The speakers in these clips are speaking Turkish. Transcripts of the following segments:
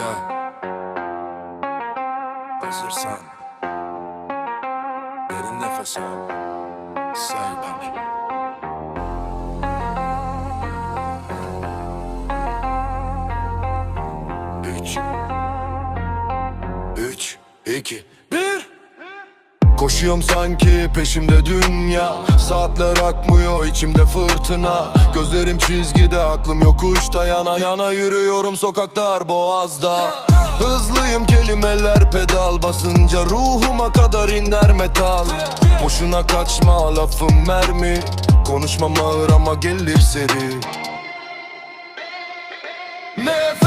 Ya Hazırsan. Derin nefes al. Say bana. Üç. Üç. İki Koşuyorum sanki peşimde dünya. Saatler akmıyor içimde fırtına. Gözlerim çizgide aklım yokuşta. Yana yana yürüyorum sokaklar boğazda. Hızlıyım kelimeler pedal. Basınca Ruhuma kadar iner metal. Boşuna kaçma lafım mermi. Konuşmam ağır ama gelir seri. Nefes,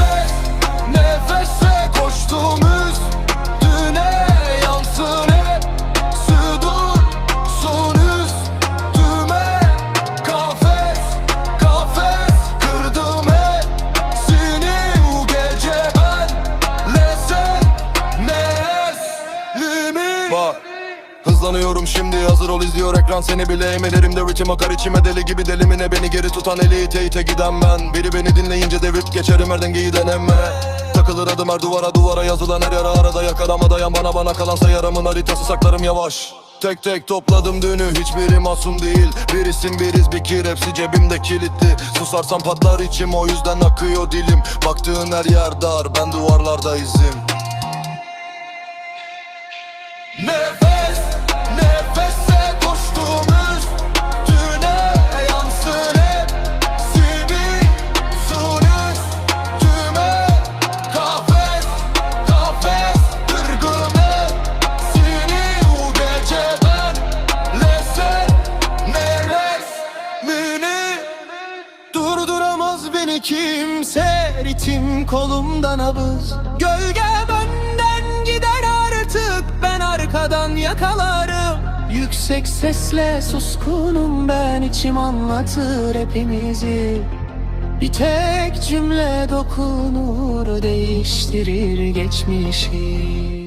Hızlanıyorum şimdi hazır ol izliyor ekran seni bile. Emelerimde ritim akar içime deli gibi delimine beni geri tutan eli ite ite giden ben. Biri beni dinleyince devirip geçerim her dengeyi deneme. Takılır adım her duvara duvara yazılan her yara. Arada yakalama dayan bana bana kalansa yaramın haritası. Saklarım yavaş. Tek tek topladım dünü hiçbiri masum değil. Bir isim biriz bir kir hepsi cebimde kilitli. Susarsam patlar içim o yüzden akıyor dilim. Baktığın her yer dar ben duvarlarda izim. Nefes, beni kimse Ritim kolumdan abız. Gölge benden gider artık Ben arkadan yakalarım. Yüksek sesle suskunum ben içim anlatır hepimizi. Bir tek cümle dokunur değiştirir geçmişi